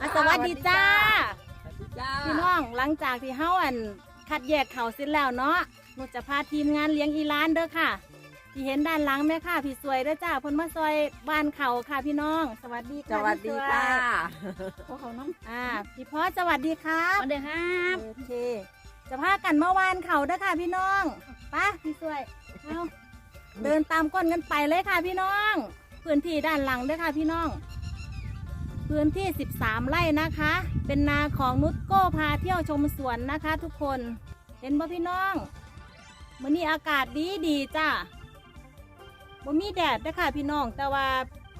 อะสวัสดีจ้า จ้าพี่น้องหลังจากที่เฮาอันคัดแยกเขาเสร็จแล้วเนาะหนูจะพาทีมงานเลี้ยงอีร้านเด้อค่ะ ที่เห็นด้านหลังแม่ค่ะพี่สวยเด้อจ้าเพิ่นมาซอยบ้านเขาค่ะพี่น้อง สวัสดีสค่ะวัสดีพี่วยจ้าพวกเขาน้องอ่าพี่พอสวัสดีครับสวัสดีครับโอเค จะพากันเมื่อวานเขาเด้อค่ะพี่น้องไปะพี่สวยเอา เดินตามก้นกันไปเลยค่ะพี่น้อง พื้นที่ด้านหลังเด้อค่ะพี่น้อง พื้นที่ 13 ไร่นะคะ เป็นนาของนุชโก้พาเที่ยวชมสวนนะคะ ทุกคนเห็นบ่พี่น้องมื้อนี้อากาศดีดีจ้าบ่มีแดดเด้อค่ะพี่น้อง แต่ว่า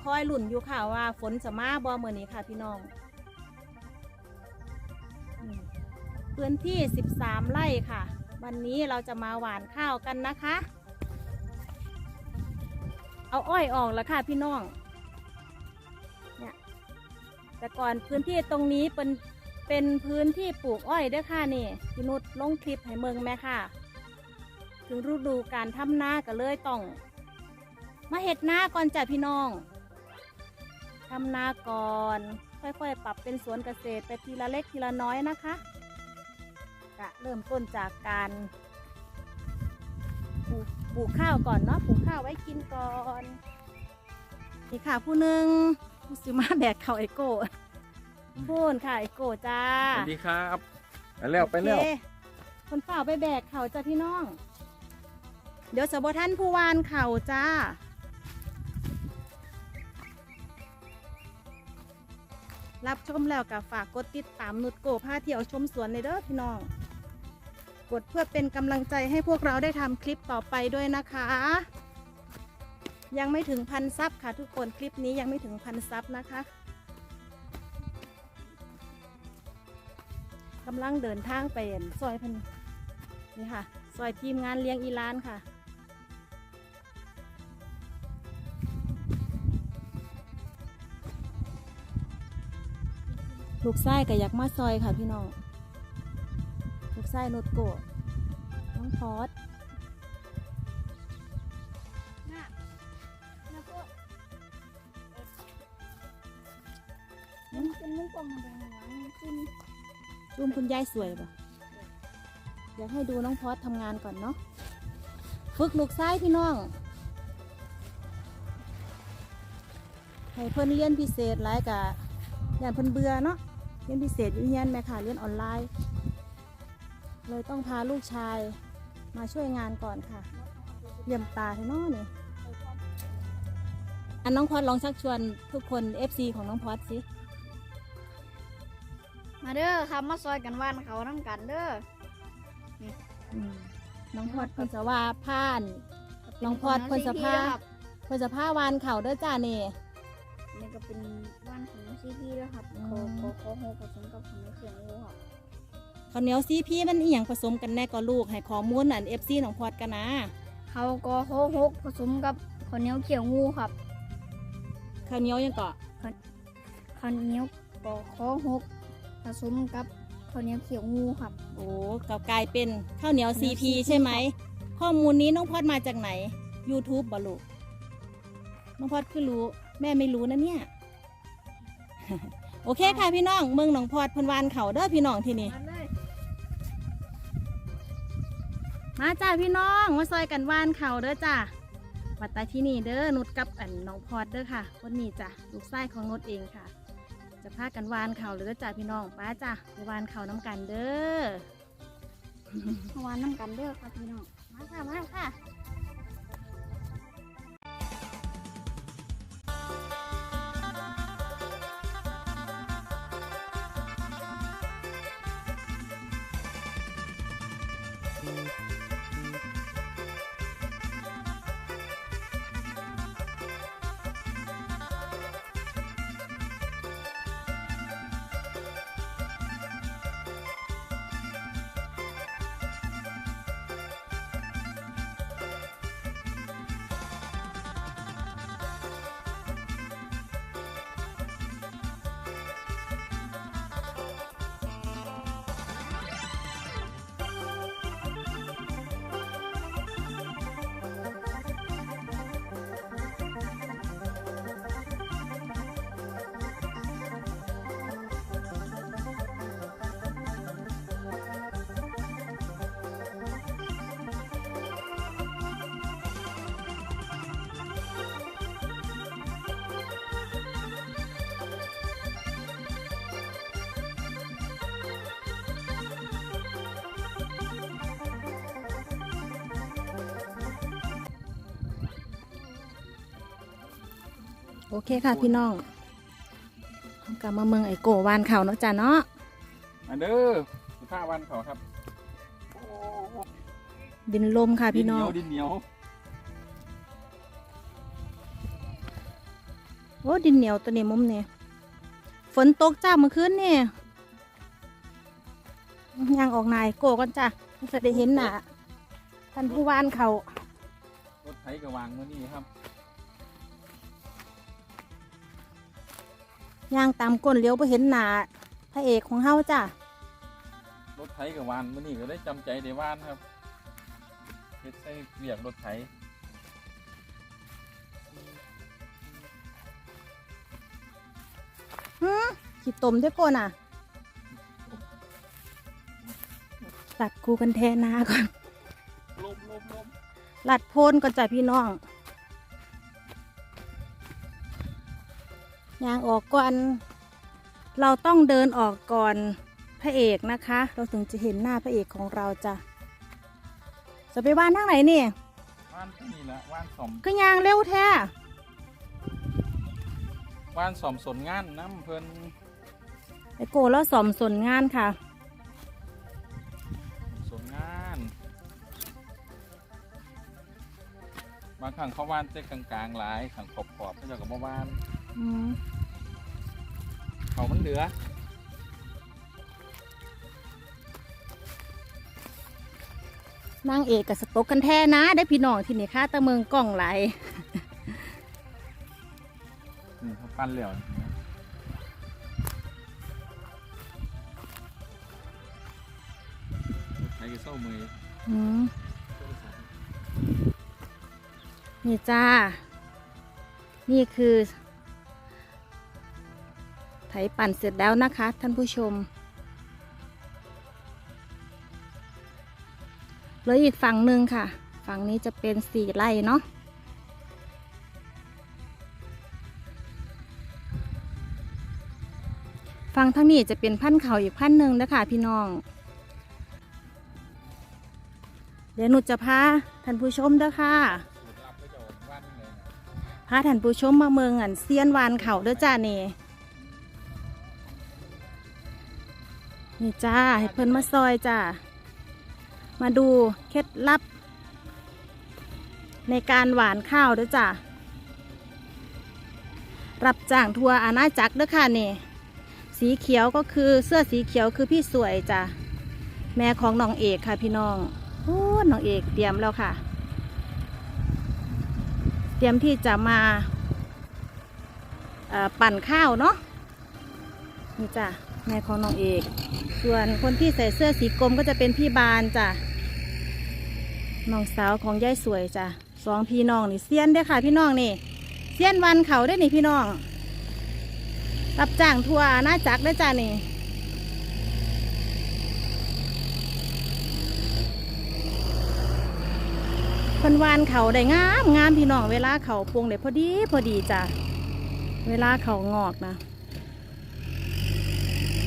คอยหลุ่นอยู่ค่ะว่าฝนจะมาบ่เมื้อนี้ค่ะพี่น้อง พื้นที่ 13 ไร่ค่ะ วันนี้เราจะมาหว่านข้าวกันนะคะ เอาอ้อยออกแล้วค่ะพี่น้องแต่ก่อนพื้นที่ตรงนี้เป็นเป็นพื้นที่ปลูกอ้อยเด้วยค่ะนี่พี่นุชลงคลิปให้เมืองแม่ค่ะ ถึงฤดูการทำนาก็เลยต้อง มาเห็ดนาก่อนจ้ะพี่น้องทำนาก่อน ค่อยๆ ปรับเป็นสวนเกษตรไปทีละเล็กทีละน้อยนะคะกะเริ่มต้นจากการปลูก ปลูกข้าวก่อนเนาะปลูกข้าวไว้กินก่อนนี่ค่ะผู้หนึ่งผู้ซื้อมาแบกเขาไอโก้พูนค่ะไอโก้จ้าสวัสดีครับไปแล้วไปแล้วโอเคคนฝ่าไปแบกเขาจ้าพี่น้อง เดี๋ยวสบท่านผู้วานเขาจ้ารับชมแล้วกับฝากกดติดตามนุดโกพาเที่ยวชมสวนในเด้อพี่น้อง กดเพื่อเป็นกำลังใจให้พวกเราได้ทำคลิปต่อไปด้วยนะคะ ยังไม่ถึงพันซับค่ะทุกคนคลิปนี้ยังไม่ถึงพันซับนะคะกำลังเดินทางไปซอยพันนี่ค่ะซอยทีมงานเลี้ยงอีลานค่ะลูกไส้กับยักมาซอยค่ะพี่น้อง ไส้นุดโกะน้องพอดมันเป็นมุ้งกลมมันเป็นหัวมันขึ้นรูมคุณยายสวยปะอยากให้ดูน้องพอดทำงานก่อนเนาะ ฝึกลูกไส้พี่น้อง ให้เพิ่นเรียนพิเศษหลายกะอย่างเพิ่นเบื่อเนาะ เรียนพิเศษอยู่เฮียนแม่ค่ะ เรียนออนไลน์ เลยต้องพาลูกชายมาช่วยงานก่อนค่ะเยี่ยมตาให้น้อนี่อันน้องพอดลองชักชวนทุกคน FC ของน้องพอดสิ มาเด้อครับมาซอยกันว่านเขาน้ำกันเด้ออืมน้องพอดเพิ่นจะว่าผ่าน น้องพอดเพิ่นจะพาครับเพิ่นจะพาวานเขาเด้อจ้านี่นี่ก็เป็นว่านของซีพีด้วยครับอืโคมโคโคโฮผสมกับของเขียงงูครับ ข้าวเหนียวซีพีมันอีหยังผสมกันแน่ก็ลูกให้ข้อมูลอัน FC ของพอดกันนะเขาก็โคโฮกผสมกับข้าวเหนียวเขียวงูครับข้าวเหนียวยังก็ข้าวเหนียวก็โคโฮกผสมกับข้าวเหนียวเขียวงูครับ โอ้ก็กลายเป็นข้าวเหนียว CP ใช่ไหมข้อมูลนี้น้องพอดมาจากไหน YouTube บ่ลูกน้องพอดคือรู้แม่ไม่รู้นะเนี่ย โอเคค่ะพี่น้องเมืองหนองพอดเพันวานเขาเด้อพี่น้องที่นี่ มาจ้าพี่น้องมาซอยกันวานเขาเด้อจ้าวัดตาที่นี่เด้อนุดกับอันน้องพอดเด้อค่ะวันนี้จ้ะลูกไส้ของนุดเองค่ะ จะพากันวานเขาเลยเด้อจ้าพี่น้องป้าจ้าไปวานเขาน้ำกันเด้อวานน้ำกันเด้อค่ะพี่น้องมาค่ะมาค่ะ โอเคค่ะพี่น้องกลับมาเมืองไอโกวานเขาเนาะจ้ะเนาะมาเด้อสิผ้าวันเขาครับโอ้ดินลมค่ะพี่น้องดินเหนียวโอ้ดินเหนียวตัวนี้มุมนี่ฝนตกจ้าเมื่อคืนนี่ยางออกนายโกกันจ้ะจะได้เห็นหน้าท่านผู้วานเขารถไถกระวางมื่อนี้ครับ ยางตามก้นเลี้ยวไปเห็นหน้าพระเอกของเฮาจ้ะรถไถกระวานมื่อนี้ก็ได้จำใจได้ว่านครับเฮ็ดใส่เรียกรถไถฮึขีดตมด้วยก้นอะ ตัดคูกันแทนาก่อนลมลมลมลัดโพนก่อนจ้ะพี่น้อง ยางออกก่อน เราต้องเดินออกก่อนพระเอกนะคะ เราถึงจะเห็นหน้าพระเอกของเราจ้ะจะไปบ้านทางไหนนี่ว่านที่นี่ละว่านสอมก็ยางเร็วแท้ว่านสอมสนงานน้ำเพิ่นไอโกแล้วสอมส่วนงานค่ะสนงานบางครั้งเขาว่านเจ๊กลางๆหลายขังขอบขอบๆเขาเจะกับมาว่าน อืมเขามันเหลือ นางเอกกับสตกกันแท้นะ ได้พี่น้องที่นี่ค่ะตะเมืองกล้องไหลายนี่เขาปั้นแล้วรถไถก็เศร้ามืออืมนี่จ้า นี่คือ ไถปั่นเสร็จแล้วนะคะ ท่านผู้ชมเหลืออีกฝั่งหนึ่งค่ะ ฝั่งนี้จะเป็นสี่ไร่เนาะฝั่งทั้งนี้จะเป็นพันเขาอีกพันหนึ่งนะคะพี่น้อง เดี๋ยวหนูจะพาท่านผู้ชมด้อค่ะพาท่านผู้ชมมาเมืองอันเซียนวานเขาด้อจ้านี่ นี่จ้า ให้เพิ่นมาซอยจ้า มาดูเคล็ดลับ ในการหวานข้าวด้อจ้า รับจ้างทัวร์อาณาจักรเด้อค่ะนี่ สีเขียวก็คือเสื้อสีเขียวคือพี่สวยจ้ะแม่ของน้องเอกค่ะพี่น้อง โอ้น้องเอกเตรียมแล้วค่ะ เตรียมที่จะมาปั่นข้าวเนาะ นี่จ้ะ แม่ของน้องเอก ส่วนคนที่ใส่เสื้อสีกรมก็จะเป็นพี่บานจ้ะน้องสาวของยายสวยจ้ะสองพี่น้องนี่เซียนเด้ค่ะพี่น้องนี่เซียนวันเขาได้นี่พี่น้อง รับจ้างทัวร์อาณาจักได้จ้ะนี่เพิ่นวานเขาได้งามงามพี่น้องเวลาเขาปวงได้พอดีพอดีจ้ะเวลาเขางอกนะ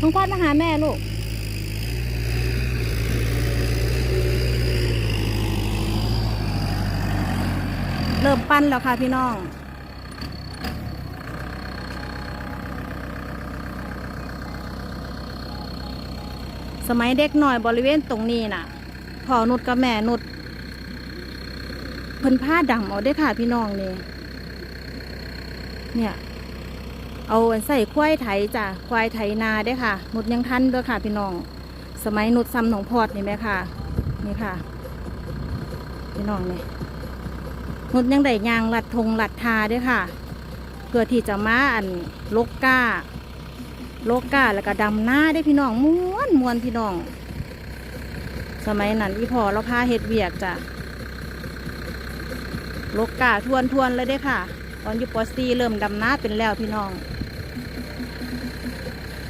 น้องพอดมาหาแม่ลูก เริ่มปั้นแล้วค่ะพี่น้องสมัยเด็กหน่อยบริเวณตรงนี้น่ะพ่อนุดกับแม่นุดเพิ่นผ้าดำเอาได้ค่ะพี่น้องนี่เนี่ย เอาใส่ควายไถจ้ะควายไถนาได้ค่ะนุดยังทันเด้วยค่ะ พี่น้อง สมัยนุดซ้ำหนองพอดนี่ไหมค่ะ นี่ค่ะ พี่น้องเนี่ยนุดยังได้ยางลัดทงลัดทาด้วยค่ะ เพื่อที่จะมาอันลกก้าโลกก้าแล้วก็ดำหน้าได้พี่น้องม้วนม้วนพี่น้อง สมัยนั้นอีพอเราพาเฮ็ดเวียกจ้ะโลกกาทวนทวนเลยเด้ค่ะ ตอนอยู่ปอซีเริ่มดำหน้าเป็นแล้วพี่น้อง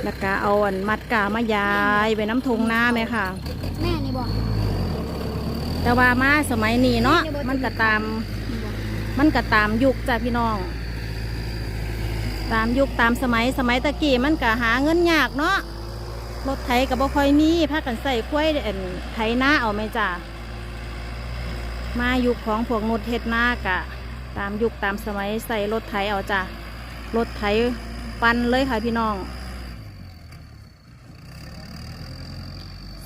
แล้วก็เอาอันมัดกามายายไปน้ำทงน้าไหมค่ะ แม่นี่บอกแต่ว่ามาสมัยนี้เนาะมันก็ตามนี่บอกมันก็ตามยุคจ้ะพี่น้อง ตามยุคตามสมัยสมัยตะกี้มันก็หาเงินยากเนาะรถไถกับบ่ค่อยมีพากันใส่กล้วยอันไถนาเอาไหมจ้ะมายุคของพวกนุดเฮ็ดนากะ ตามยุคตามสมัยใส่รถไถเอาจ้ะรถไถปั่นเลยค่ะพี่น้อง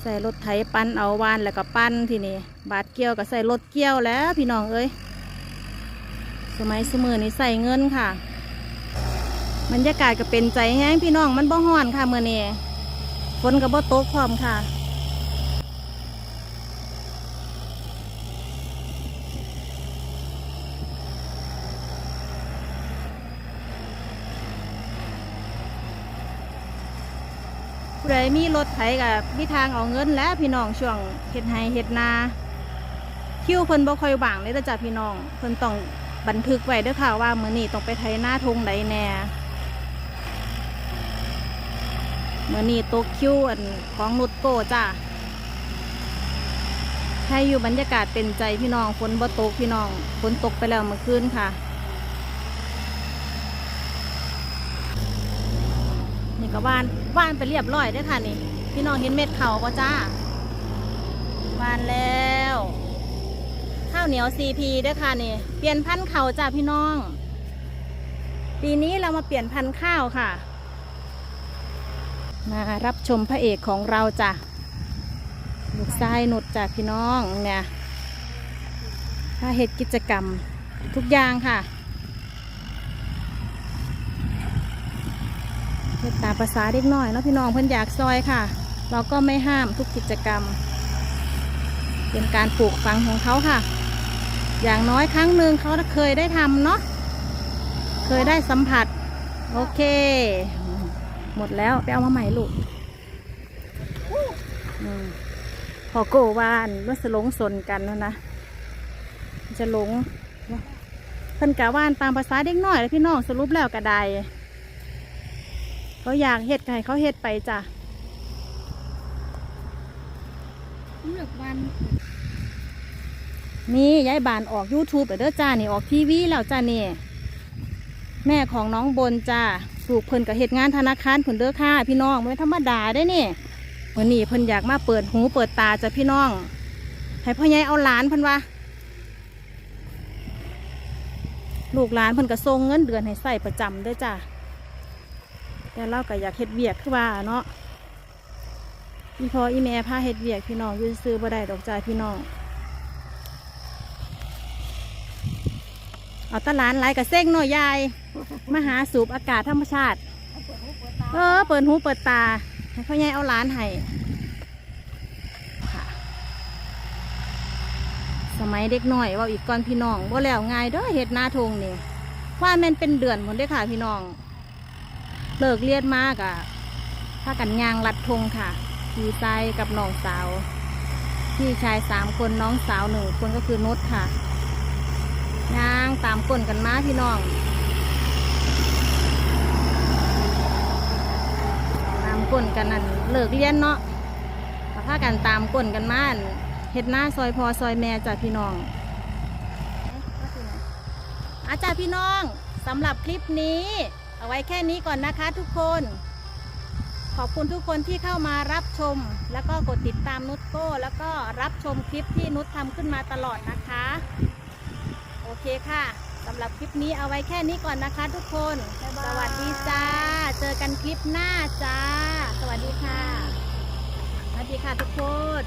ใส่รถไถปั้นเอาวานแล้วก็ปั้นทีนี้บาดเกี้ยวก็ใส่รถเกี้ยวแล้วพี่น้องเอ้ยสมัยสมือนี้ใส่เงินค่ะบรรยากาศก็เป็นใจแห้งพี่น้องมันบ่ฮ้อนค่ะเมื่อนี้ฝนก็บ่ตกพร้อมค่ะ ดมีรถไถกับมีทางเอาเงินแล้วพี่น้องช่วงเฮ็ดไห้เฮ็ดนาคิวเพิ่นบ่ค่อยว่างเลยเด้อจ้ะพี่น้อง เพิ่นต้องบันทึกไว้เด้อค่ะว่ามื้อนี้ต้องไปไถนาทงใดแน่มื้อนี้ตกคิวอันของนุดโกจ้ะให้อยู่บรรยากาศเป็นใจพี่น้องฝนบ่ตกพี่น้องฝนตกไปแล้วเมื่อคืนค่ะ นี่ก็ว่านว่านไปเรียบร้อยได้อค่ะนี่ พี่น้องเห็นเม็ดเขาป่จ้าว่านแล้ว ข้าวเหนียวซีพีด้วยค่ะนี่ เปลี่ยนพันธุ์เขาจ้าพี่น้อง ปีนี้เรามาเปลี่ยนพันธุ์ข้าวค่ะ มารับชมพระเอกของเราจ้ะลูกชายหนุดจากพี่น้องเนี่ยถ้าเหตุกิจกรรมทุกอย่างค่ะ เฮ็ ดตามภาษาเด็กน้อยเนาะพี่น้องเพิ่นอยากซอยค่ะ เราก็ไม่ห้ามทุกกิจกรรม เป็นการปลูกฝังของเขาค่ะ อย่างน้อยครั้งหนึ่งเขาเคยได้ทำเนาะเคยได้สัมผัส โอเค หมดแล้ว ไปเอามาใหม่ลูกพอโกวานว่าสลงสนกันแล้วนะจะหลงเพิ่นกะว่านตามภาษาเด็กน้อยแล้วพี่น้องสรุปแล้วกระได เขาอยากเฮ็ดไก่เขาเฮ็ดไปจ้ะเลือกวัน นี่ย้ายบานออก YouTube แล้วเด้อจ้า นี่ออกทีวีแล้วจ้านี่ แม่ของน้องบนจ้าลูกเพิ่นกับเฮ็ดงานธนาคารเพิ่นเด้อค่ะพี่น้องไม่ธรรมดาได้นี่วันนี้เพิ่นอยากมาเปิดหูเปิดตาจ้ะพี่น้อง ให้พ่อใหญ่เอาหลานเพิ่นว่าลูกหลานเพิ่นก็ส่งเงินเดือนให้ใส่ประจำเด้อจ้า แต่เราก็อยากเฮ็ดเวียกคือว่าเนาะอีพออีแม่พาเฮ็ดเวียกพี่น้องยืนซื้อบ่ได้ดอกจ่ายพี่น้องเอาตะลานไหลกับเส้งหน่อยยายมหาสูบอากาศธรรมชาติ เออเปิดหูเปิดตาให้พ่อใหญ่เอาหลานให้สมัยเด็กหน่อยว่าอีกก่อนพี่น้องว่าแล้วง่ายเด้อเฮ็ดนาทงนี่ว่าแมันเป็นเดือนหมดเด้ค่ะพี่น้อง เลิกเรียนมากอะถ้ากันยางลัดทงค่ะพี่ชายกับน้องสาวพี่ชายสามคนน้องสาวหนึ่งคนก็คือนุชค่ะยางตามก้นกันมาพี่น้องตามก้นกันนั่นเลิกเรียนเนาะก็พากันตามก้นกันมาเฮ็ดหน้าซอยพอซอยแม่จ้ะพี่น้องอาจารย์พี่น้องสำหรับคลิปนี้ เอาไว้แค่นี้ก่อนนะคะทุกคน ขอบคุณทุกคนที่เข้ามารับชม แล้วก็กดติดตามนุชโก้ แล้วก็รับชมคลิปที่นุชทำขึ้นมาตลอดนะคะ โอเคค่ะสำหรับคลิปนี้เอาไว้แค่นี้ก่อนนะคะ ทุกคน สวัสดีจ้า เจอกันคลิปหน้าจ้า สวัสดีค่ะ สวัสดีค่ะทุกคน